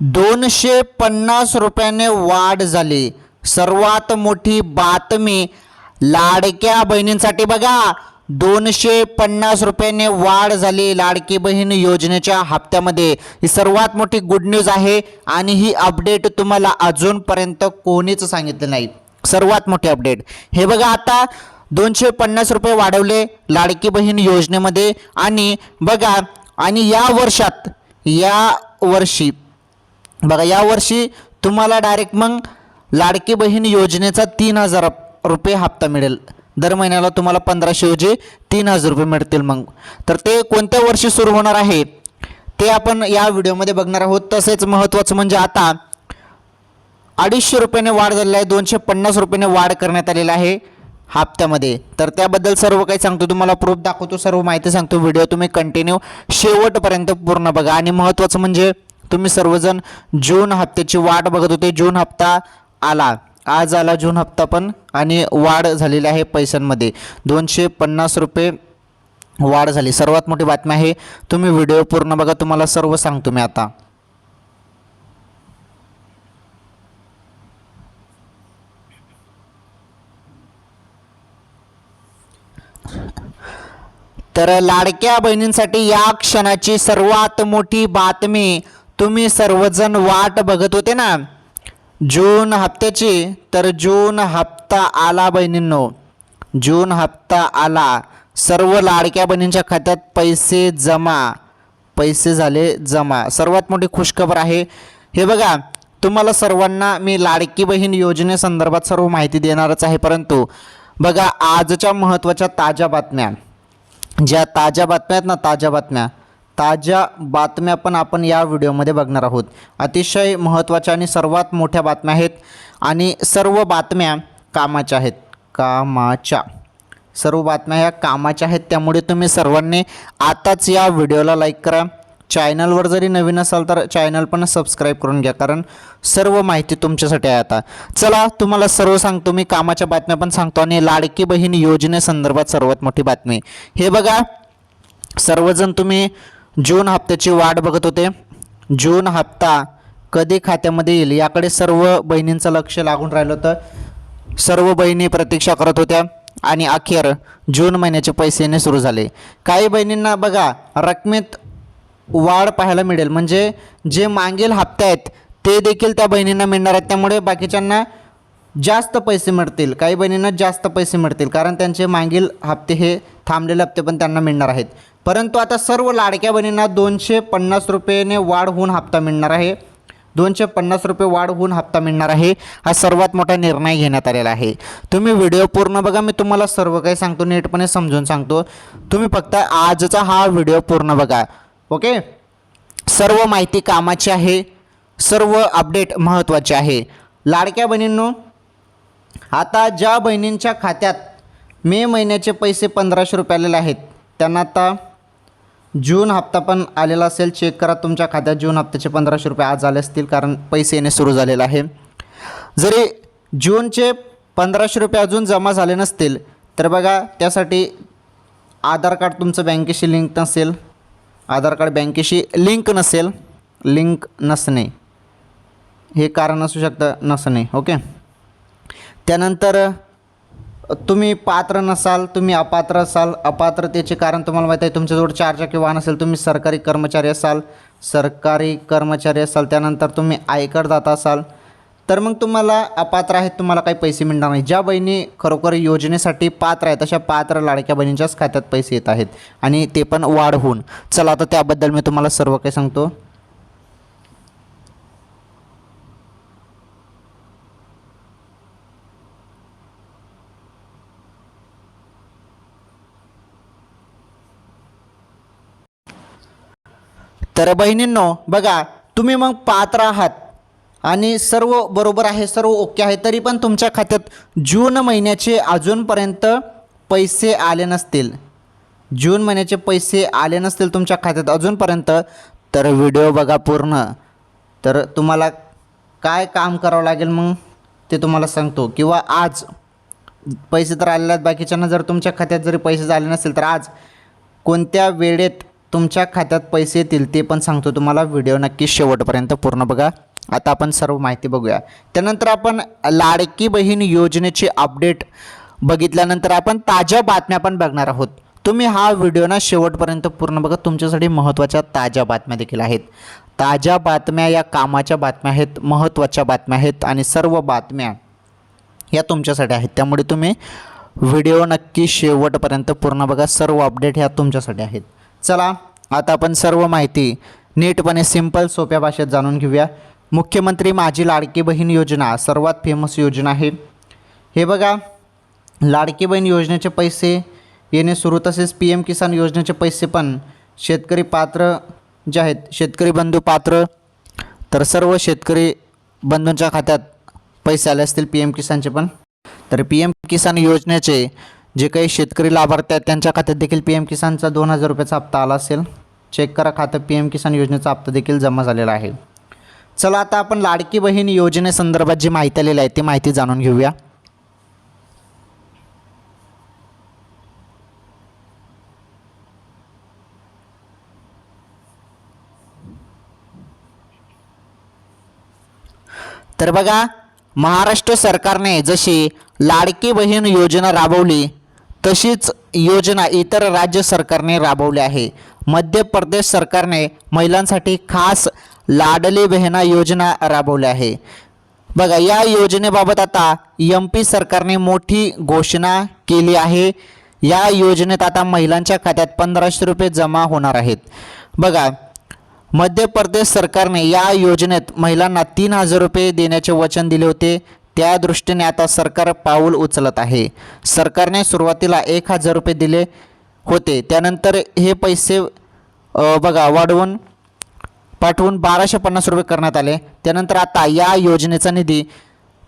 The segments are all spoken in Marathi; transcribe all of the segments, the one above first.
दोनशे पन्नास रुपयाने वाढ झाली. सर्वात मोठी बातमी लाडक्या बहिणींसाठी बघा. दोनशे पन्नास रुपयाने वाढ झाली लाडकी बहीण योजनेच्या हप्त्यामध्ये. ही सर्वात मोठी गुड न्यूज आहे आणि ही अपडेट तुम्हाला अजूनपर्यंत कोणीच सांगितलं नाही. सर्वात मोठी अपडेट हे बघा आता दोनशे पन्नास रुपये वाढवले लाडकी बहीण योजनेमध्ये आणि बघा आणि या वर्षात या वर्षी बघा यावर्षी तुम्हाला डायरेक्ट मग लाडकी बहीण योजनेचा तीन हजार रुपये हप्ता मिळेल. दर महिन्याला तुम्हाला पंधराशे ऐवजी तीन हजार रुपये मिळतील मग. तर ते कोणत्या वर्षी सुरू होणार आहे ते आपण या व्हिडिओमध्ये बघणार आहोत. तसेच महत्त्वाचं म्हणजे आता अडीचशे रुपयाने वाढ झालेली आहे दोनशे पन्नास रुपयाने वाढ करण्यात आलेला आहे हप्त्यामध्ये. तर त्याबद्दल सर्व काही सांगतो तुम्हाला प्रूफ दाखवतो सर्व माहिती सांगतो व्हिडिओ तुम्ही कंटिन्यू शेवटपर्यंत पूर्ण बघा. आणि महत्त्वाचं म्हणजे तुम्ही सर्वजण जून हप्त्याची वाट बघत होते. जून हप्ता आला. आज आला जून हप्ता पण आणि वाढ झालेली आहे पैशांमध्ये. दोनशे पन्नास रुपये वाढ झाली. सर्वात मोठी बातमी आहे तुम्ही व्हिडिओ पूर्ण बघा तुम्हाला सर्व सांगतो मी आता. तर लाडक्या बहिणींसाठी या क्षणाची सर्वात मोठी बातमी तुम्ही सर्वजण वाट बघत होते ना? जून हप्त्याची तर जून हप्ता आला बहिणींनो. जून हप्ता आला. सर्व लाडक्या बहिणींच्या खात्यात पैसे जमा. पैसे झाले जमा. सर्वात मोठी खुशखबर आहे. हे बघा तुम्हाला सर्वांना मी लाडकी बहीण योजनेसंदर्भात सर्व माहिती देणारच आहे परंतु बघा आजच्या महत्त्वाच्या ताज्या बातम्या. ज्या ताज्या बातम्या आहेत ना ताज्या बातम्या ताज्या बातम्या पण आपण या व्हिडिओमध्ये बघणार आहोत. अतिशय महत्त्वाच्या आणि सर्वात मोठ्या बातम्या आहेत आणि सर्व बातम्या कामाच्या आहेत. कामाच्या. सर्व बातम्या ह्या कामाच्या आहेत त्यामुळे तुम्ही सर्वांनी आताच या व्हिडिओला लाईक करा. चॅनलवर जरी नवीन असाल तर चॅनल पण सबस्क्राईब करून घ्या कारण सर्व माहिती तुमच्यासाठी आहे आता. चला तुम्हाला सर्व सांगतो मी कामाच्या बातम्या पण सांगतो आणि लाडकी बहीण योजनेसंदर्भात सर्वात मोठी बातमी. हे बघा सर्वजण तुम्ही जून हप्त्याची वाट बघत होते. जून हप्ता कधी खात्यामध्ये येईल याकडे सर्व बहिणींचं लक्ष लागून राहिलं होतं. सर्व बहिणी प्रतीक्षा करत होत्या आणि अखेर जून महिन्याचे पैसे येणे सुरू झाले. काही बहिणींना बघा रकमेत वाढ पाहायला मिळेल. म्हणजे जे मागील हप्ते आहेत ते देखील त्या बहिणींना मिळणार आहेत. त्यामुळे बाकीच्यांना जास्त पैसे मिळतील. काही बहिणींना जास्त पैसे मिळतील. कारण त्यांचे मागील हप्ते हे थांबलेले हप्ते पण त्यांना मिळणार आहेत. परंतु आता सर्व लाडक्या बहिणींना दोनशे पन्नास रुपयेने वाढ होऊन हप्ता मिळणार आहे. दोनशे पन्नास रुपये वाढ होऊन हप्ता मिळणार आहे हा सर्वात मोठा निर्णय घेण्यात आलेला आहे. तुम्ही व्हिडिओ पूर्ण बघा मी तुम्हाला सर्व काही सांगतो नीटपणे समजून सांगतो. तुम्ही फक्त आजचा हा व्हिडिओ पूर्ण बघा ओके? सर्व माहिती कामाची आहे सर्व अपडेट महत्त्वाचे आहे. लाडक्या बहिणींनो आता ज्या बहिणींच्या खात्यात मे महिन्याचे पैसे पंधराशे रुपये आलेले आहेत त्यांना आता जून हप्ता पण आलेला असेल. चेक करा तुमच्या खात्यात. जून हप्त्याचे पंधराशे रुपये आज आले असतील कारण पैसे येणे सुरू झालेलं आहे. जरी जूनचे पंधराशे रुपये अजून जमा झाले नसतील तर बघा त्यासाठी आधार कार्ड तुमचं बँकेशी लिंक नसेल. आधार कार्ड बँकेशी लिंक नसेल. लिंक नसणे. हे कारण असू शकतं नसणे. ओके? त्यानंतर तुम्ही पात्र नसाल तुम्ही अपात्र असाल अपात्रतेचे कारण तुम्हाला माहीत आहे तुमच्याजवळ चारचाकी वाहन असेल तुम्ही सरकारी कर्मचारी असाल सरकारी कर्मचारी असाल त्यानंतर तुम्ही आयकरदाता असाल तर मग तुम्हाला अपात्र आहेत तुम्हाला काही पैसे मिळणार नाही. ज्या बहिणी खरोखर योजनेसाठी पात्र आहेत अशा पात्र लाडक्या बहिणींच्याच खात्यात पैसे येत आहेत आणि ते पण वाढ होऊन. चला आता त्याबद्दल मी तुम्हाला सर्व काही सांगतो. तर बहिणींनो बघा तुम्ही मग पात्र आहात आणि सर्व बरोबर आहे सर्व ओके आहे तरी पण तुमच्या खात्यात जून महिन्याचे अजूनपर्यंत पैसे आले नसतील. जून महिन्याचे पैसे आले नसतील तुमच्या खात्यात अजूनपर्यंत तर व्हिडिओ बघा पूर्ण. तर तुम्हाला काय काम करावं लागेल मग? ते तुम्हाला सांगतो. किंवा आज पैसे तर आलेले आहेत बाकीच्यांना जर तुमच्या खात्यात जरी पैसे झाले नसतील तर आज कोणत्या वेळेत तुमच्या खात्यात पैसे येतील ते पण सांगतो तुम्हाला. व्हिडिओ नक्की शेवटपर्यंत पूर्ण बघा. आता आपण सर्व माहिती बघूया. त्यानंतर आपण लाडकी बहीण योजनेची अपडेट बघितल्यानंतर आपण ताज्या बातम्या पण बघणार आहोत. तुम्ही हा व्हिडिओ ना शेवटपर्यंत पूर्ण बघा. तुमच्यासाठी महत्त्वाच्या ताज्या बातम्या देखील आहेत. ताज्या बातम्या या कामाच्या बातम्या आहेत महत्त्वाच्या बातम्या आहेत आणि सर्व बातम्या या तुमच्यासाठी आहेत. त्यामुळे तुम्ही व्हिडिओ नक्की शेवटपर्यंत पूर्ण बघा. सर्व अपडेट ह्या तुमच्यासाठी आहेत. चला आता आपण सर्व माहिती नीटपणे सिंपल सोप्या भाषेत जाणून घेऊया. मुख्यमंत्री माझी लाडकी बहीण योजना सर्वात फेमस योजना आहे. हे बघा लाडकी बहीण योजनेचे पैसे येणे सुरू तसेच पी एम किसान योजनेचे पैसे पण शेतकरी पात्र जे आहेत शेतकरी बंधू पात्र तर सर्व शेतकरी बंधूंच्या खात्यात पैसे आले असतील पी एम किसानचे पण. तर पी एम किसान योजनेचे जे काही शेतकरी लाभार्थी आहेत त्यांच्या खात्यात देखील पी एम किसानचा दोन हजार रुपयाचा हप्ता आला असेल. चेक करा खातं पी एम किसान योजनेचा हप्ता देखील जमा झालेला आहे. चला आता आपण लाडकी बहीण योजनेसंदर्भात जी माहिती आलेली आहे ती माहिती जाणून घेऊया. तर बघा महाराष्ट्र सरकारने जशी लाडकी बहीण योजना राबवली तशीच योजना इतर राज्य सरकारने राबवली आहे. मध्य प्रदेश सरकारने महिलांसाठी खास लाडली बहिणा योजना राबवली आहे. बघा या योजनेबाबत आता एम पी सरकारने मोठी घोषणा केली आहे. या योजनेत आता महिलांच्या खात्यात पंधराशे रुपये जमा होणार आहेत. बघा मध्य प्रदेश सरकारने या योजनेत महिलांना तीन हजार रुपये देण्याचे वचन दिले होते. त्या दृष्टीने आता सरकार पाऊल उचलत आहे. सरकारने सुरुवातीला एक हजार रुपये दिले होते. त्यानंतर हे पैसे बघा वाढवून पाठवून बाराशे पन्नास रुपये करण्यात आले. त्यानंतर आता या योजनेचा निधी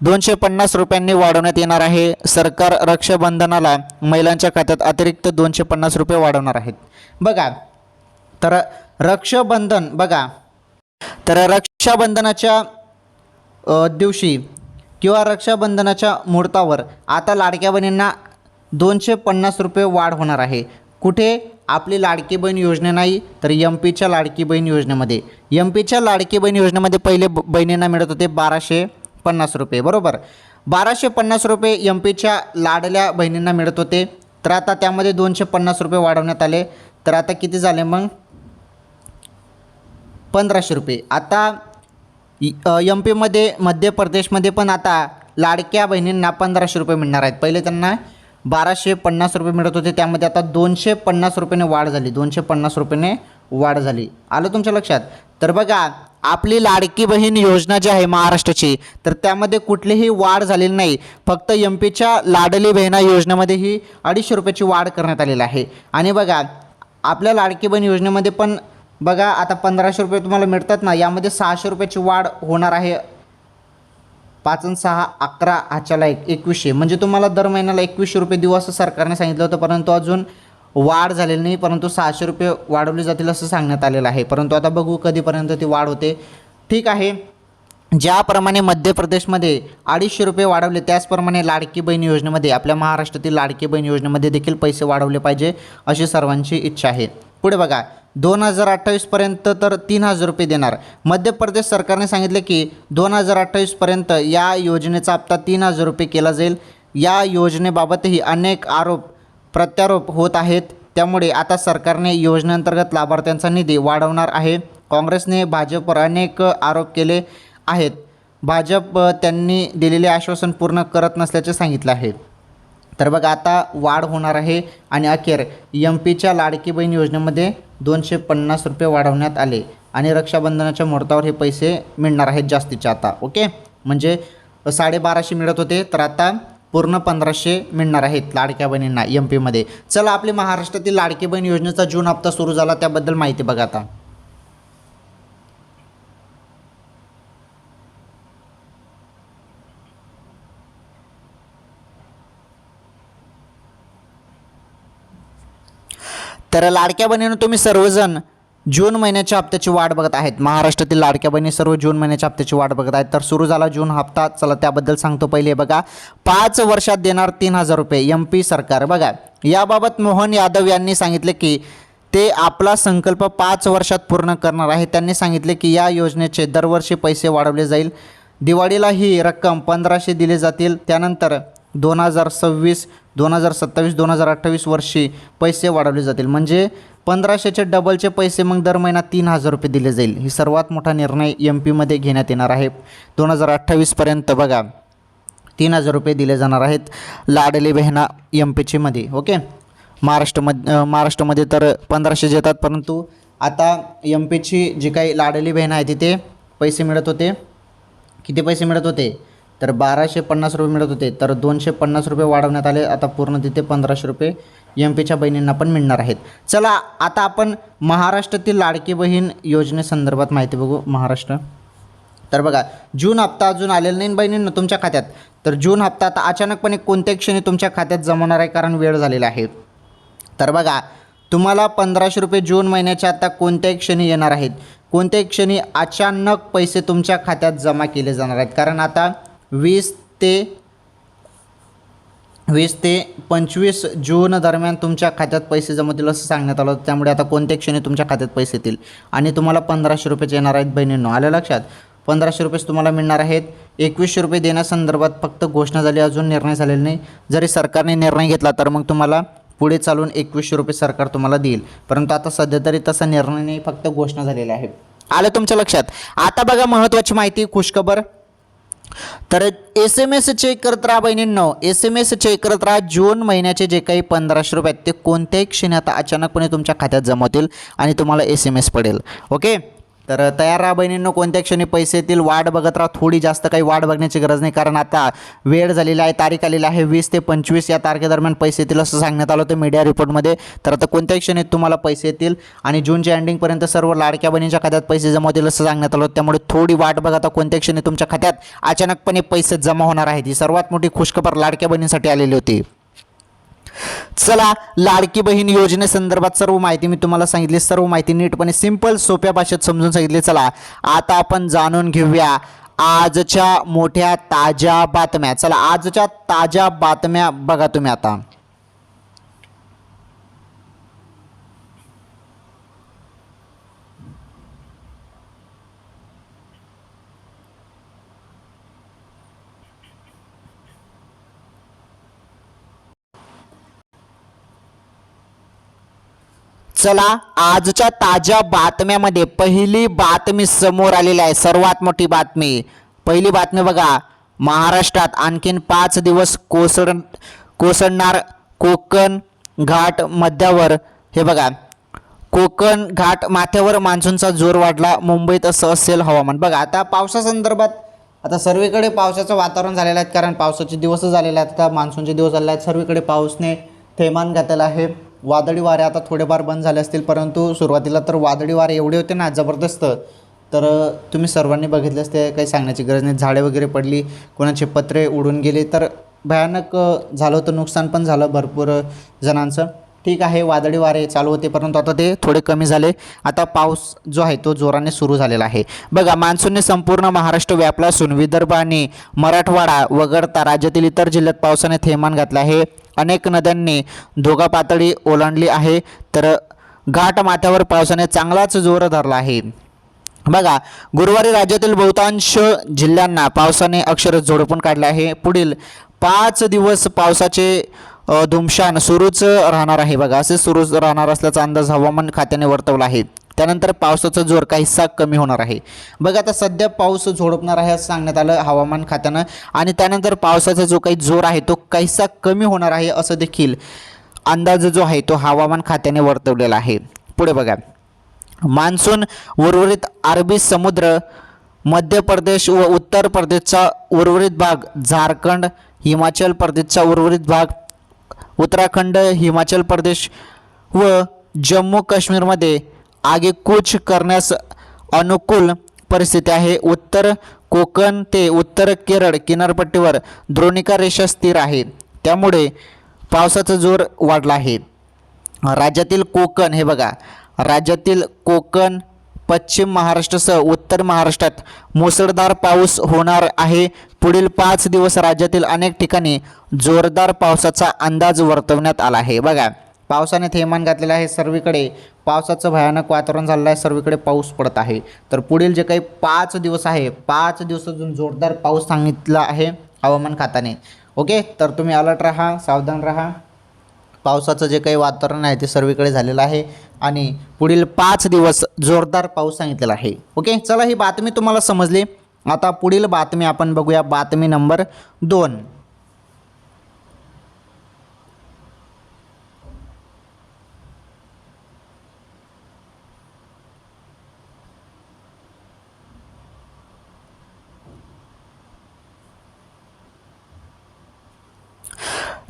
दोनशे पन्नास रुपयांनी वाढवण्यात येणार आहे. सरकार रक्षाबंधनाला महिलांच्या खात्यात अतिरिक्त दोनशे पन्नास रुपये वाढवणार आहेत. बघा तर रक्षाबंधन बघा तर रक्षाबंधनाच्या दिवशी किंवा रक्षाबंधनाच्या मुहूर्तावर आता लाडक्या बहिणींना दोनशे पन्नास रुपये वाढ होणार आहे. कुठे? आपली लाडकी बहीण योजना नाही तर एम पीच्या लाडकी बहीण योजनेमध्ये. एम पीच्या लाडकी बहीण योजनेमध्ये पहिले ब- बहिणींना मिळत होते बाराशे पन्नास रुपये बरोबर? बाराशे पन्नास रुपये एम पीच्या लाडल्या बहिणींना मिळत होते तर आता त्यामध्ये दोनशे पन्नास रुपये वाढवण्यात आले तर आता किती झाले मग? पंधराशे रुपये. आता एम पीमध्ये मध्य प्रदेशमध्ये पण आता लाडक्या बहिणींना पंधराशे रुपये मिळणार आहेत. पहिले त्यांना बाराशे पन्नास रुपये मिळत होते. त्यामध्ये आता दोनशे पन्नास रुपयाने वाढ झाली. दोनशे पन्नास रुपयाने वाढ झाली. आलं तुमच्या लक्षात? तर बघा आपली लाडकी बहीण योजना जी आहे महाराष्ट्राची तर त्यामध्ये कुठलीही वाढ झालेली नाही. फक्त एम पीच्या लाडली बहिणा योजनेमध्ये ही अडीचशे रुपयाची वाढ करण्यात आलेली आहे. आणि बघा आपल्या लाडकी बहीण योजनेमध्ये पण बघा आता पंधराशे रुपये तुम्हाला मिळतात ना यामध्ये सहाशे रुपयाची वाढ होणार आहे. पाच आणि सहा अकरा हाच्याला एक एकवीसशे. म्हणजे तुम्हाला दर महिन्याला एकवीसशे रुपये देऊ असं सरकारने सांगितलं होतं परंतु अजून वाढ झालेली नाही परंतु सहाशे रुपये वाढवले जातील असं सांगण्यात आलेलं आहे. परंतु आता बघू कधीपर्यंत ती वाढ होते. ठीक आहे. ज्याप्रमाणे मध्य प्रदेशमध्ये अडीचशे रुपये वाढवले त्याचप्रमाणे लाडकी बहीण योजनेमध्ये आपल्या महाराष्ट्रातील लाडकी बहीण योजनेमध्ये देखील पैसे वाढवले पाहिजे अशी सर्वांची इच्छा आहे. पुढे बघा दोन हजार अठ्ठावीसपर्यंत तर तीन हजार रुपये देणार. मध्य प्रदेश सरकारने सांगितले की दोन हजार अठ्ठावीसपर्यंत या योजनेचा हप्ता तीन हजार रुपये केला जाईल. या योजनेबाबतही अनेक आरोप प्रत्यारोप होत आहेत. त्यामुळे आता सरकारने योजनेअंतर्गत लाभार्थ्यांचा निधी वाढवणार आहे. काँग्रेसने भाजपवर अनेक आरोप केले आहेत. भाजप त्यांनी दिलेले आश्वासन पूर्ण करत नसल्याचे सांगितलं आहे. तर बघा आता वाढ होणार आहे. आणि अखेर एम पीच्या लाडकी बहीण योजनेमध्ये दोनशे पन्नास रुपये वाढवण्यात आले. आणि रक्षाबंधनाच्या मुहूर्तावर हे पैसे मिळणार आहेत जास्तीचे आता ओके? म्हणजे साडेबाराशे मिळत होते तर आता पूर्ण पंधराशे मिळणार आहेत लाडक्या बहिणींना एम पीमध्ये चला आपली महाराष्ट्रातील लाडकी बहीण योजनेचा जून हप्ता सुरू झाला त्याबद्दल माहिती बघा आता. तर लाडक्या बहिणीनं तुम्ही सर्वजण जून महिन्याच्या हप्त्याची वाट बघत आहेत. महाराष्ट्रातील लाडक्या बहिणी सर्व जून महिन्याच्या हप्त्याची वाट बघत आहेत. तर सुरू झाला जून हप्ता. चला त्याबद्दल सांगतो पहिले बघा. पाच वर्षात देणार तीन हजार रुपये एम पी सरकार. बघा याबाबत मोहन यादव यांनी सांगितले की ते आपला संकल्प पाच वर्षात पूर्ण करणार आहे. त्यांनी सांगितले की या योजनेचे दरवर्षी पैसे वाढवले जाईल. दिवाळीला ही रक्कम पंधराशे दिले जातील. त्यानंतर दोन हजार सव्वीस दोन हजार सत्तावीस दोन हजार अठ्ठावीस वर्षी पैसे वाढवले जातील. म्हणजे पंधराशेचे डबलचे पैसे मग दर महिना तीन हजार रुपये दिले जाईल. ही सर्वात मोठा निर्णय एम पीमध्ये घेण्यात येणार आहे. दोन हजार अठ्ठावीसपर्यंत बघा तीन हजार रुपये दिले जाणार आहेत लाडली बहिणा एम पीचीमध्ये ओके? महाराष्ट्रमध्ये महाराष्ट्रमध्ये महाराष्ट्रामध्ये तर पंधराशे देतात परंतु आता एम पीची जी काही लाडली बहीण आहे तिथे पैसे मिळत होते. किती पैसे मिळत होते? तर बाराशे पन्नास रुपये मिळत होते. तर दोनशे पन्नास रुपये वाढवण्यात आले. आता पूर्ण तिथे पंधराशे रुपये एम पीच्या बहिणींना पण मिळणार आहेत. चला आता आपण महाराष्ट्रातील लाडकी बहीण योजनेसंदर्भात माहिती बघू. महाराष्ट्र. तर बघा जून हप्ता अजून आलेला नाही बहिणींना तुमच्या खात्यात. तर जून हप्ता आता अचानकपणे कोणत्याही क्षणी तुमच्या खात्यात जमवणार आहे? कारण वेळ झालेला आहे. तर बघा तुम्हाला पंधराशे रुपये जून महिन्याच्या आता कोणत्याही क्षणी येणार आहेत? कोणत्याही क्षणी अचानक पैसे तुमच्या खात्यात जमा केले जाणार आहेत? कारण आता वीस ते वीस ते पंचवीस जून दरम्यान तुमच्या खात्यात पैसे जमतील असं सांगण्यात आलं त्यामुळे आता कोणत्या क्षणी तुमच्या खात्यात पैसे येतील? आणि तुम्हाला पंधराशे रुपयेच येणार आहेत बहिणींनो. आलं लक्षात? पंधराशे रुपयेच तुम्हाला मिळणार आहेत. एकवीसशे रुपये देण्यासंदर्भात फक्त घोषणा झाली अजून निर्णय झालेला नाही. जरी सरकारने निर्णय घेतला तर मग तुम्हाला पुढे चालून एकवीसशे रुपये सरकार तुम्हाला देईल. परंतु आता सध्या तरी तसा निर्णय नाही फक्त घोषणा झालेली आहे आलं तुमच्या लक्षात? आता बघा महत्त्वाची माहिती खुशखबर. तर एस एम एस चेक करत राहा बहिणींनो. एस एम एस चेक करत राहा. जून महिन्याचे जे काही पंधराशे रुपये आहेत ते कोणत्याही क्षणी आता अचानकपणे तुमच्या खात्यात जमा होतील आणि तुम्हाला एस एम एस पडेल. ओके तर तयार राहा बहिणींनो कोणत्या क्षणी पैसे येतील वाट बघत राहा. थोडी जास्त काही वाट बघण्याची गरज नाही कारण आता वेळ झालेली आहे तारीख आलेली आहे वीस ते पंचवीस या तारखेदरम्यान पैसे येतील असं सांगण्यात आलं होतं मीडिया रिपोर्टमध्ये तर आता कोणत्याही क्षणी तुम्हाला पैसे येतील आणि जूनच्या एंडिंगपर्यंत सर्व लाडक्या बहिणींच्या खात्यात पैसे जमा होतील असं सांगण्यात आलं होतं. त्यामुळे थोडी वाट बघा आता कोणत्या क्षणी तुमच्या खात्यात अचानकपणे पैसे जमा होणार आहेत. ही सर्वात मोठी खुशखबर लाडक्या बहिणींसाठी आलेली होती. चला लाडकी बहीण योजनेसंदर्भात सर्व माहिती मी तुम्हाला सांगितली. सर्व माहिती नीटपणे सिंपल सोप्या भाषेत समजून सांगितली. चला आता आपण जाणून घेऊया आजच्या मोठ्या ताज्या बातम्या. चला आजच्या ताज्या बातम्या बघा तुम्ही आता. चला आजच्या ताज्या बातम्यामध्ये पहिली बातमी समोर आलेली आहे. सर्वात मोठी बातमी. पहिली बातमी बघा. महाराष्ट्रात आणखीन पाच दिवस कोसळ कोसळणार कोकण घाट मध्यावर. हे बघा. कोकण घाट माथ्यावर मान्सूनचा जोर वाढला. मुंबईत असं असेल हवामान. बघा आता पावसासंदर्भात आता सर्वीकडे पावसाचं वातावरण झालेलं आहे. कारण पावसाचे दिवस झालेले आहेत. आता मान्सूनचे दिवस झालेले आहेत. सर्वीकडे पाऊसने थैमान घातलेलं आहे. वादळी वारे आता थोडेफार बंद झाले असतील परंतु सुरुवातीला तर वादळी वारे एवढे होते ना जबरदस्त. तर तुम्ही सर्वांनी बघितले असते काही सांगण्याची गरज नाही. झाडे वगैरे पडली कोणाचे पत्रे उडून गेले तर भयानक झालं होतं नुकसान पण झालं भरपूर जणांचं. ठीक आहे वादळी वारे चालू होते परंतु आता ते थोडे कमी झाले. आता पाऊस जो आहे तो जोराने सुरू झालेला आहे. बघा मान्सूनने संपूर्ण महाराष्ट्र व्यापला असून विदर्भ आणि मराठवाडा वगळता राज्यातील इतर जिल्ह्यात पावसाने थैमान घातलं आहे. अनेक नद्यांनी धोका पातळी ओलांडली आहे. तर घाट माथ्यावर पावसाने चांगलाच जोर धरला आहे. बघा गुरुवारी राज्यातील बहुतांश जिल्ह्यांना पावसाने अक्षर झोडपून काढले आहे. पुढील पाच दिवस पावसाचे धुमशान सुरूच राहणार आहे बघा. असे सुरूच राहणार असल्याचा अंदाज हवामान खात्याने वर्तवला आहे. त्यानंतर पावसाचा जोर काहीसा कमी होणार आहे. बघा आता सध्या पाऊस झोडपणार आहे असं सांगण्यात आलं हवामान खात्यानं. आणि त्यानंतर पावसाचा जो काही जोर आहे तो काहीसा कमी होणार आहे असं देखील अंदाज जो आहे तो हवामान खात्याने वर्तवलेला आहे. पुढे बघा. मान्सून उर्वरित अरबी समुद्र मध्य प्रदेश व उत्तर प्रदेशचा उर्वरित भाग झारखंड हिमाचल प्रदेशचा उर्वरित भाग उत्तराखंड हिमाचल प्रदेश व जम्मू काश्मीरमध्ये आगेकूच करण्यास अनुकूल परिस्थिती आहे. उत्तर कोकण ते उत्तर केरळ किनारपट्टीवर द्रोणिका रेषा स्थिर आहे. त्यामुळे पावसाचा जोर वाढला आहे. राज्यातील कोकण हे बघा राज्यातील कोकण पश्चिम महाराष्ट्रासह उत्तर महाराष्ट्रात मुसळधार पाऊस होणार आहे. पुढील पाच दिवस राज्यातील अनेक ठिकाणी जोरदार पावसाचा अंदाज वर्तवण्यात आला आहे. बघा पावसाने थैमान घातलेलं आहे. सर्वीकडे पावसाचं भयानक वातावरण झालेलं आहे. सर्वीकडे पाऊस पडत आहे. तर पुढील जे काही पाच दिवस आहे पाच दिवस अजून जोरदार पाऊस सांगितला आहे हवामान खात्याने. ओके? तर तुम्ही अलर्ट राहा सावधान राहा. पावसाचं जे काही वातावरण आहे ते सर्वीकडे झालेलं आहे. आणि पुढील पाच दिवस जोरदार पाऊस सांगितलेला आहे. ओके? चला ही बातमी तुम्हाला समजली. आता पुढील बातमी आपण बघूया. बातमी नंबर दोन.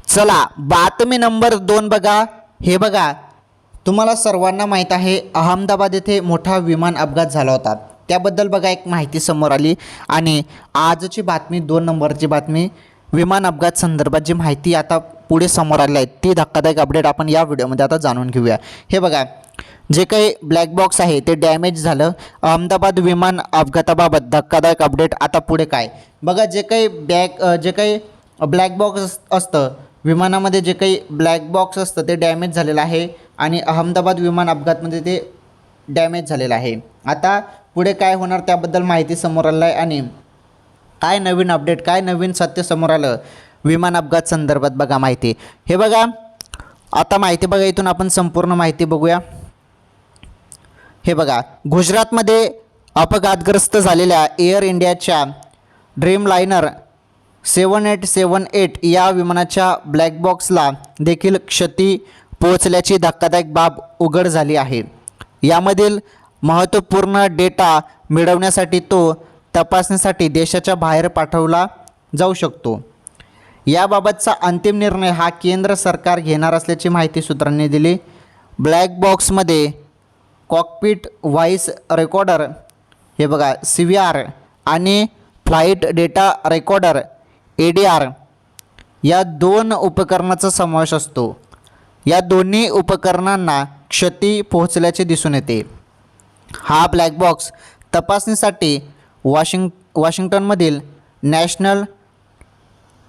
चला बातमी नंबर दोन बघा. हे बघा. तुम्हाला सर्वांना माहीत आहे अहमदाबाद येथे मोठा विमान अपघात झाला होता. त्याबद्दल बघा एक माहिती समोर आली. आणि आजची बातमी दोन नंबरची बातमी विमान अपघात संदर्भात जी माहिती आता पुढे समोर आली आहे ती धक्कादायक अपडेट आपण या व्हिडिओमध्ये आता जाणून घेऊया. हे बघा जे काही ब्लॅक बॉक्स आहे ते डॅमेज झालं. अहमदाबाद विमान अपघाताबाबत धक्कादायक अपडेट आता पुढे काय? बघा जे काही बॅक जे काही ब्लॅक बॉक्स असतं विमानामध्ये जे काही ब्लॅक बॉक्स असतं ते डॅमेज झालेलं आहे. आणि अहमदाबाद विमान अपघातमध्ये ते डॅमेज झालेलं आहे. आता पुढे काय होणार त्याबद्दल माहिती समोर आलं आहे आणि काय नवीन अपडेट काय नवीन सत्य समोर आलं विमान अपघात संदर्भात बघा माहिती. हे बघा आता माहिती बघा इथून आपण संपूर्ण माहिती बघूया. हे बघा गुजरातमध्ये अपघातग्रस्त झालेल्या एअर इंडियाच्या dreamliner seven eight seven eight या विमानाच्या ब्लॅक बॉक्सला देखील क्षती पोहोचल्याची धक्कादायक बाब उघड झाली आहे. यामधील महत्त्वपूर्ण डेटा मिळवण्यासाठी तो तपासणीसाठी देशाच्या बाहेर पाठवला जाऊ शकतो. याबाबतचा अंतिम निर्णय हा केंद्र सरकार घेणार असल्याची माहिती सूत्रांनी दिली. ब्लॅक बॉक्समध्ये कॉकपिट व्हॉईस रेकॉर्डर हे बघा सी व्ही आर आणि flight data recorder A D R या दोन उपकरणाचा समावेश असतो. या दोन्ही उपकरणांना क्षती पोहोचल्याचे दिसून येते. हा ब्लॅक बॉक्स तपासणीसाठी वॉशिंग वॉशिंग्टनमधील नॅशनल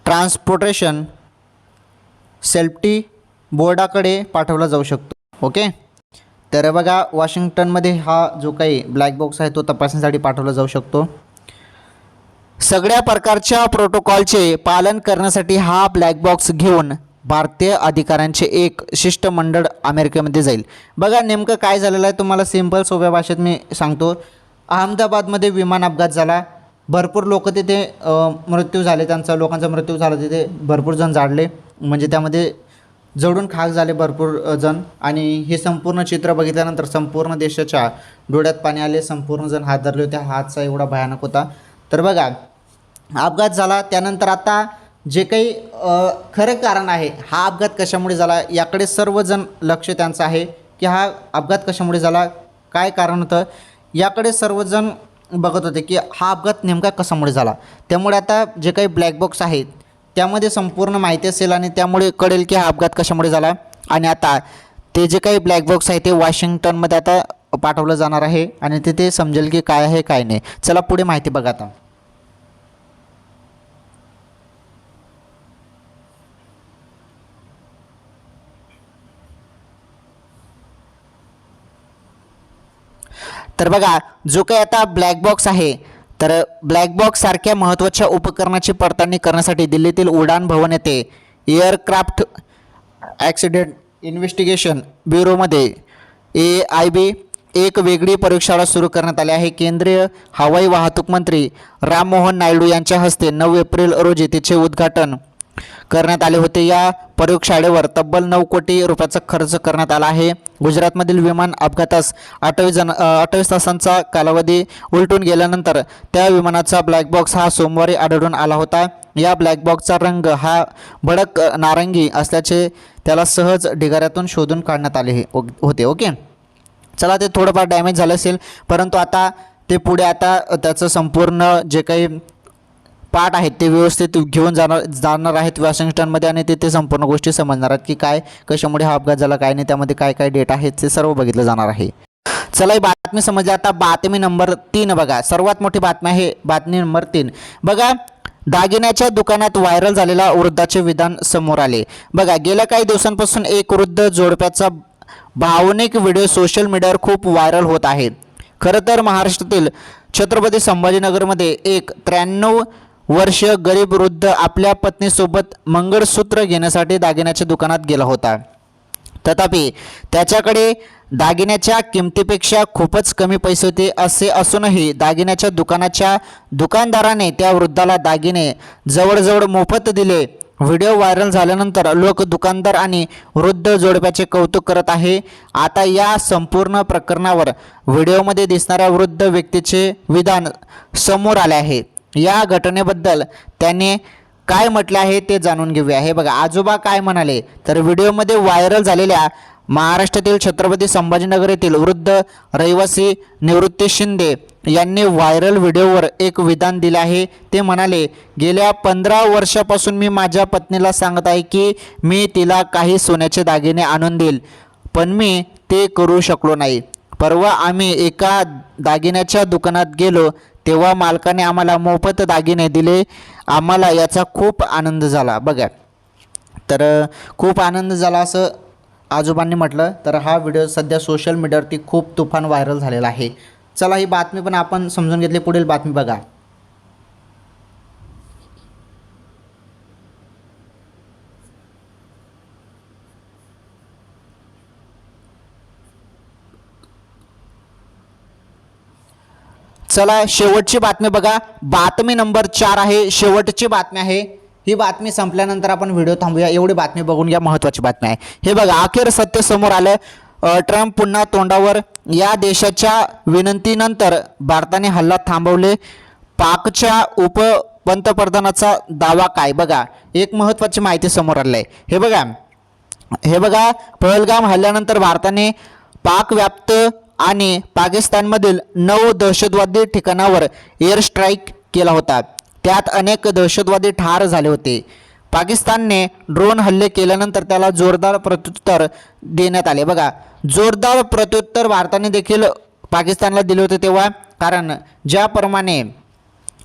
ट्रान्सपोर्टेशन सेफ्टी बोर्डाकडे पाठवला जाऊ शकतो. ओके? तर बघा वॉशिंग्टनमध्ये हा जो काही ब्लॅक बॉक्स आहे तो तपासणीसाठी पाठवला जाऊ शकतो. सगळ्या प्रकारच्या प्रोटोकॉलचे पालन करण्यासाठी हा ब्लॅक बॉक्स घेऊन भारतीय अधिकाऱ्यांचे एक शिष्टमंडळ अमेरिकेमध्ये जाईल. बघा नेमकं काय झालेलं आहे तुम्हाला सिंपल सोप्या भाषेत मी सांगतो. अहमदाबादमध्ये विमान अपघात झाला. भरपूर लोक तिथे मृत्यू झाले त्यांचा लोकांचा मृत्यू झाला तिथे भरपूर जण जाडले. म्हणजे त्यामध्ये जडून खाक झाले भरपूर जण. आणि हे संपूर्ण चित्र बघितल्यानंतर संपूर्ण देशाच्या डोळ्यात पाणी आले संपूर्ण जण हात धरले होते. हातचा एवढा भयानक होता. तर बघा अपघात झाला. त्यानंतर आता जे काही खरं कारण आहे हा अपघात कशामुळे झाला याकडे सर्वजण लक्ष त्यांचं आहे की हा अपघात कशामुळे झाला काय कारण होतं याकडे सर्वजण बघत होते की हा अपघात नेमका कशामुळे झाला. त्यामुळे आता जे काही ब्लॅक बॉक्स आहेत त्यामध्ये संपूर्ण माहिती असेल आणि त्यामुळे कळेल की हा अपघात कशामुळे झाला. आणि आता ते जे काही ब्लॅक बॉक्स आहे ते वॉशिंग्टनमध्ये आता पाठवलं जाणार आहे आणि तिथे समजेल की काय आहे काय नाही. चला पुढे माहिती बघा आता. तर बघा जो काही आता ब्लॅक बॉक्स आहे तर ब्लॅक बॉक्स सारख्या महत्त्वाच्या उपकरणाची पडताळणी करण्यासाठी दिल्लीतील उडान भवन येथे एअरक्राफ्ट ॲक्सिडेंट इन्व्हेस्टिगेशन ब्युरोमध्ये ए आय बी एक वेगळी प्रयोगशाळा सुरू करण्यात आली आहे. केंद्रीय हवाई वाहतूक मंत्री राममोहन नायडू यांच्या हस्ते नऊ एप्रिल रोजी तिचे उद्घाटन करण्यात आले होते. या प्रयोगशाळेवर तब्बल नऊ कोटी रुपयाचा खर्च करण्यात आला आहे. गुजरातमधील विमान अपघातास अठ्ठावीस जण अठ्ठावीस तासांचा कालावधी उलटून गेल्यानंतर त्या विमानाचा ब्लॅक बॉक्स हा सोमवारी आढळून आला होता. या ब्लॅक बॉक्सचा रंग हा भडक नारंगी असल्याचे त्याला सहज ढिगाऱ्यातून शोधून काढण्यात आले होते. ओके? चला ते थोडंफार डॅमेज झालं असेल परंतु आता ते पुढे आता त्याचं संपूर्ण जे काही पाठ आहेत ते व्यवस्थित घेऊन जाणार जाणार आहेत वॉशिंग्टनमध्ये आणि तिथे संपूर्ण गोष्टी समजणार आहेत की काय कशामुळे हा अपघात झाला काय नाही त्यामध्ये काय काय डेटा आहेत ते सर्व बघितलं जाणार आहे. चला ही बातमी समजली. आता बातमी नंबर तीन बघा. सर्वात मोठी बातमी आहे बातमी नंबर तीन. बघा दागिन्याच्या दुकानात व्हायरल झालेला वृद्धाचे विधान समोर आले. बघा गेल्या काही दिवसांपासून एक वृद्ध जोडप्याचा भावनिक व्हिडिओ सोशल मीडियावर खूप व्हायरल होत आहे. खरं तर महाराष्ट्रातील छत्रपती संभाजीनगरमध्ये एक त्र्याण्णव वर्ष गरीब वृद्ध आपल्या पत्नीसोबत मंगळसूत्र घेण्यासाठी दागिन्याच्या दुकानात गेला होता. तथापि त्याच्याकडे दागिन्याच्या किमतीपेक्षा खूपच कमी पैसे होते असे असूनही दागिन्याच्या दुकानाच्या दुकानदाराने त्या वृद्धाला दागिने जवळजवळ मोफत दिले. व्हिडिओ व्हायरल झाल्यानंतर लोक दुकानदार आणि वृद्ध जोडप्याचे कौतुक करत आहे. आता या संपूर्ण प्रकरणावर व्हिडिओमध्ये दिसणाऱ्या वृद्ध व्यक्तीचे विधान समोर आले आहे. या घटनेबद्दल त्याने काय म्हटलं आहे ते जाणून घेऊया. हे बघा आजोबा काय म्हणाले? तर व्हिडिओमध्ये व्हायरल झालेल्या महाराष्ट्रातील छत्रपती संभाजीनगर येथील वृद्ध रहिवासी निवृत्ती शिंदे यांनी व्हायरल व्हिडिओवर एक विधान दिले आहे. ते म्हणाले गेल्या पंधरा वर्षापासून मी माझ्या पत्नीला सांगत आहे की मी तिला काही सोन्याचे दागिने आणून देईल पण मी ते करू शकलो नाही. परवा आम्ही एका दागिन्याच्या दुकानात गेलो तेव्हा मालकाने आम्हाला मोफत दागिने दिले. आम्हाला याचा खूप आनंद झाला. बघा. तर खूप आनंद झाला असं आजोबांनी म्हटलं. तर हा व्हिडिओ सध्या सोशल मीडियावरती खूप तुफान व्हायरल झालेला आहे. चला ही बातमी पण आपण समजून घेतली. पुढील बातमी बघा. चला शेवटची बातमी बघा. बातमी नंबर चार आहे शेवटची बातमी आहे. ही बातमी संपल्यानंतर आपण व्हिडिओ थांबूया. एवढी बातमी बघून घ्या महत्त्वाची बातमी आहे. हे बघा अखेर सत्य समोर आलं ट्रम्प पुन्हा तोंडावर या देशाच्या विनंतीनंतर भारताने हल्ला थांबवले. पाकच्या उप पंतप्रधानाचा दावा काय? बघा एक महत्त्वाची माहिती समोर आली आहे हे बघा हे बघा पहलगाम हल्ल्यानंतर भारताने पाकव्याप्त आणि पाकिस्तानमधील नऊ दहशतवादी ठिकाणावर एअर स्ट्राईक केला होता. त्यात अनेक दहशतवादी ठार झाले होते. पाकिस्तानने ड्रोन हल्ले केल्यानंतर त्याला जोरदार प्रत्युत्तर देण्यात आले. बघा जोरदार प्रत्युत्तर भारताने देखील पाकिस्तानला दिले होते तेव्हा कारण ज्याप्रमाणे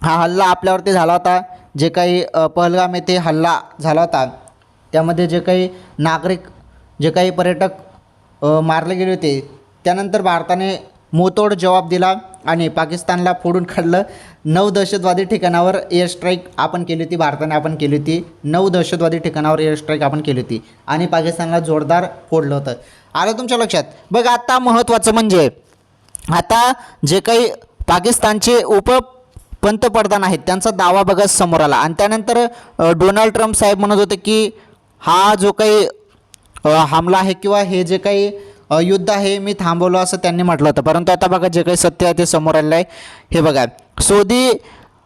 हा हल्ला आपल्यावरती झाला होता जे काही पहलगाम येथे हल्ला झाला होता त्यामध्ये जे काही नागरिक जे काही पर्यटक मारले गेले होते त्यानंतर भारताने मोतोड जवाब दिला आणि पाकिस्तानला फोडून काढलं. नऊ दहशतवादी ठिकाणावर एअर स्ट्राईक आपण केली होती भारताने आपण केली होती. नऊ दहशतवादी ठिकाणावर एअर स्ट्राईक आपण केली होती आणि पाकिस्तानला जोरदार फोडलं होतं. आलं तुमच्या लक्षात? बघ आता महत्त्वाचं म्हणजे आता जे काही पाकिस्तानचे उप पंतप्रधान आहेत त्यांचा दावा बघा समोर आला. आणि त्यानंतर डोनाल्ड ट्रम्प साहेब म्हणत होते की हा जो काही हमला आहे किंवा हे जे काही युद्ध आहे मी थांबवलं असं त्यांनी म्हटलं होतं. परंतु आता बघा जे काही सत्य आहे ते समोर आलेलं आहे. हे बघा सौदी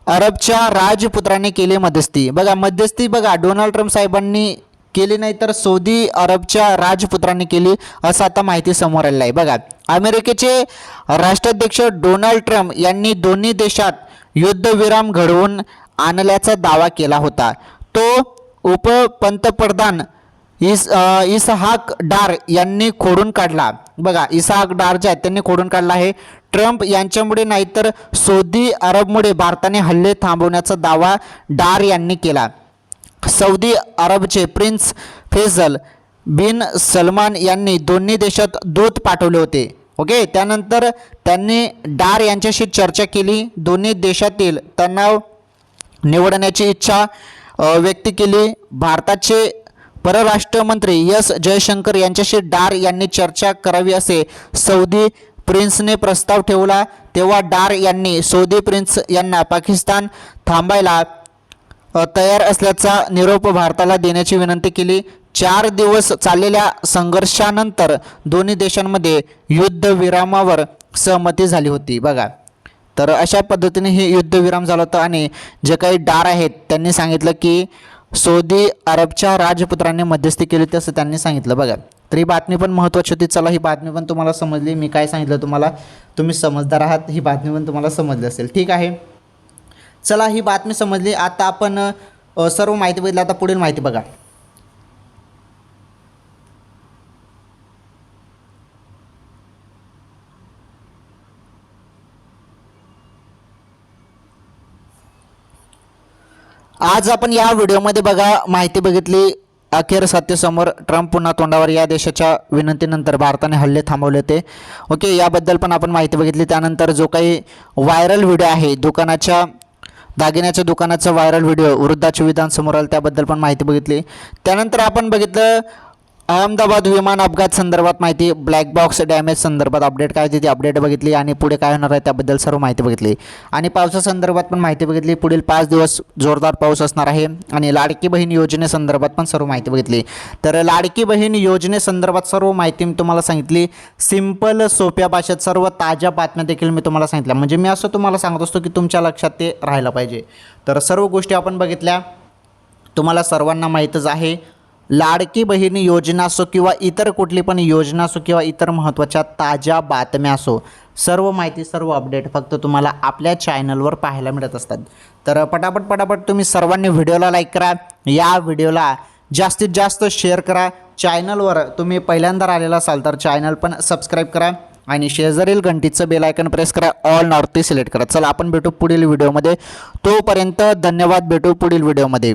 अरबच्या राजपुत्रांनी केली मध्यस्थी. बघा मध्यस्थी बघा डोनाल्ड ट्रम्प साहेबांनी केली नाही तर सौदी अरबच्या राजपुत्रांनी केली असं आता माहिती समोर आलेलं आहे. बघा अमेरिकेचे राष्ट्राध्यक्ष डोनाल्ड ट्रम्प यांनी दोन्ही देशात युद्धविराम घडवून आणल्याचा दावा केला होता. तो उपपंतप्रधान इस इसहाक डार यांनी खोडून काढला. बघा इसहाक डार जे आहेत त्यांनी खोडून काढला आहे. ट्रम्प यांच्यामुळे नाही तर सौदी अरबमुळे भारताने हल्ले थांबवण्याचा दावा डार यांनी केला. सौदी अरबचे प्रिन्स फैजल बिन सलमान यांनी दोन्ही देशात दूत पाठवले होते. ओके? त्यानंतर त्यांनी डार यांच्याशी चर्चा केली. दोन्ही देशातील तणाव निवडण्याची इच्छा व्यक्त केली. भारताचे परराष्ट्र मंत्री एस जयशंकर यांच्याशी डार यांनी चर्चा करावी असे सौदी प्रिन्सने प्रस्ताव ठेवला. तेव्हा डार यांनी सौदी प्रिन्स यांना पाकिस्तान थांबायला तयार असल्याचा निरोप भारताला देण्याची विनंती केली. चार दिवस चाललेल्या संघर्षानंतर दोन्ही देशांमध्ये युद्धविरामावर सहमती झाली होती. बघा. तर अशा पद्धतीने हे युद्धविराम झालं होतं आणि जे काही डार आहेत त्यांनी सांगितलं की सौदी अरबच्या राजपुत्रांनी मध्यस्थी केली होती असं त्यांनी सांगितलं. बघा तर ही बातमी पण महत्त्वाची होती. चला ही बातमी पण तुम्हाला समजली. मी काय सांगितलं तुम्हाला? तुम्ही समजदार आहात. ही बातमी पण तुम्हाला समजली असेल. ठीक आहे? चला ही बातमी समजली. आता आपण सर्व माहिती बघितली. आता पुढील माहिती बघा. आज आपण या व्हिडिओमध्ये बघा माहिती बघितली अखेर सत्तेसमोर ट्रम्प पुन्हा तोंडावर या देशाच्या विनंतीनंतर भारताने हल्ले थांबवले होते. ओके याबद्दल पण आपण माहिती बघितली. त्यानंतर जो काही व्हायरल व्हिडिओ आहे दुकानाच्या दागिन्याच्या दुकानाचा व्हायरल व्हिडिओ वृद्धाच्या विधानसमोर आला त्याबद्दल पण माहिती बघितली. त्यानंतर आपण बघितलं अहमदाबाद विमान अपघात संदर्भात माहिती ब्लॅक बॉक्स डॅमेज संदर्भात अपडेट काय होती ती अपडेट बघितली आणि पुढे काय होणार आहे त्याबद्दल सर्व माहिती बघितली. आणि पावसासंदर्भात पण माहिती बघितली पुढील पाच दिवस जोरदार पाऊस असणार आहे. आणि लाडकी बहीण योजनेसंदर्भात पण सर्व माहिती बघितली. तर लाडकी बहीण योजनेसंदर्भात सर्व माहिती मी तुम्हाला सांगितली. सिंपल सोप्या भाषेत सर्व ताज्या बातम्या देखील मी तुम्हाला सांगितल्या. म्हणजे मी असं तुम्हाला सांगत असतो की तुमच्या लक्षात ते राहायला पाहिजे. तर सर्व गोष्टी आपण बघितल्या. तुम्हाला सर्वांना माहीतच आहे. लाडकी बहीण योजना असो किंवा इतर कुठली पण योजना असो किंवा इतर महत्त्वाच्या ताज्या बातम्या असो सर्व माहिती सर्व अपडेट फक्त तुम्हाला आपल्या चॅनलवर पाहायला मिळत असतात. तर पटापट पटापट तुम्ही सर्वांनी व्हिडिओला लाईक करा. या व्हिडिओला जास्तीत जास्त शेअर करा. चॅनलवर तुम्ही पहिल्यांदा आलेला असाल तर चॅनल पण सबस्क्राईब करा आणि शेजारील घंटीचं बेल आयकन प्रेस करा. ऑल नॉर्थ सिलेक्ट करा. चला आपण भेटू पुढील व्हिडिओमध्ये. तोपर्यंत धन्यवाद भेटू पुढील व्हिडिओमध्ये.